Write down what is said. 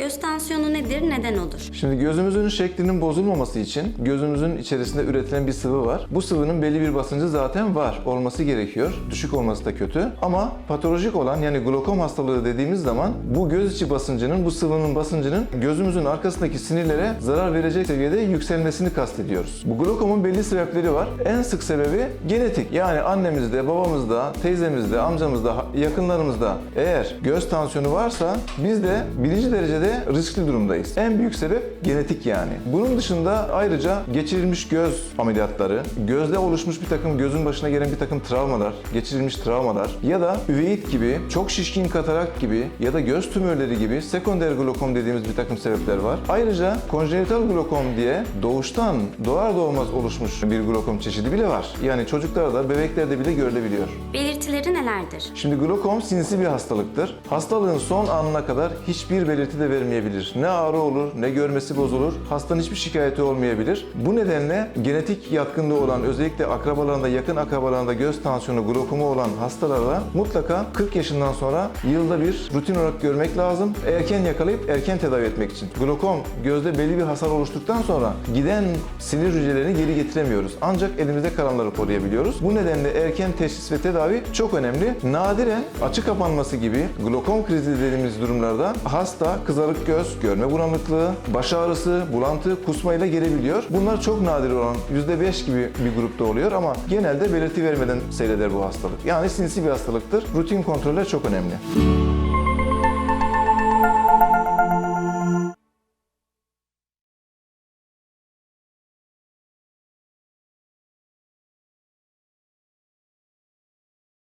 Göz tansiyonu nedir, neden olur? Şimdi gözümüzün şeklinin bozulmaması için gözümüzün içerisinde üretilen bir sıvı var. Bu sıvının belli bir basıncı zaten var. Olması gerekiyor. Düşük olması da kötü. Ama patolojik olan yani glokom hastalığı dediğimiz zaman bu göz içi basıncının, bu sıvının basıncının gözümüzün arkasındaki sinirlere zarar verecek seviyede yükselmesini kastediyoruz. Bu glokomun belli sebepleri var. En sık sebebi genetik. Yani annemizde, babamızda, teyzemizde, amcamızda, yakınlarımızda eğer göz tansiyonu varsa biz de birinci derecede riskli durumdayız. En büyük sebep genetik yani. Bunun dışında ayrıca geçirilmiş göz ameliyatları, gözde oluşmuş bir takım gözün başına gelen bir takım travmalar, geçirilmiş travmalar ya da üveit gibi, çok şişkin katarak gibi ya da göz tümörleri gibi sekonder glokom dediğimiz bir takım sebepler var. Ayrıca konjenital glokom diye doğuştan doğar doğmaz oluşmuş bir glokom çeşidi bile var. Yani çocuklarda, bebeklerde bile görülebiliyor. Belirtileri nelerdir? Şimdi glokom sinsi bir hastalıktır. Hastalığın son anına kadar hiçbir belirti de vermeyebilir. Ne ağrı olur, ne görmesi bozulur. Hastanın hiçbir şikayeti olmayabilir. Bu nedenle genetik yatkınlığı olan, özellikle akrabalarında, yakın akrabalarında göz tansiyonu, glokomu olan hastalarda mutlaka 40 yaşından sonra yılda bir rutin olarak görmek lazım. Erken yakalayıp erken tedavi etmek için. Glokom gözde belli bir hasar oluştuktan sonra giden sinir hücrelerini geri getiremiyoruz. Ancak elimizde kalanları koruyabiliyoruz. Bu nedenle erken teşhis ve tedavi çok önemli. Nadiren açık kapanması gibi glokom krizi dediğimiz durumlarda hasta kızarık göz, görme bulanıklığı, baş ağrısı, bulantı, kusmayla gelebiliyor. Bunlar çok nadir olan %5 gibi bir grupta oluyor ama genelde belirti vermeden seyreder bu hastalık. Yani sinsi bir hastalıktır. Rutin kontroller çok önemli.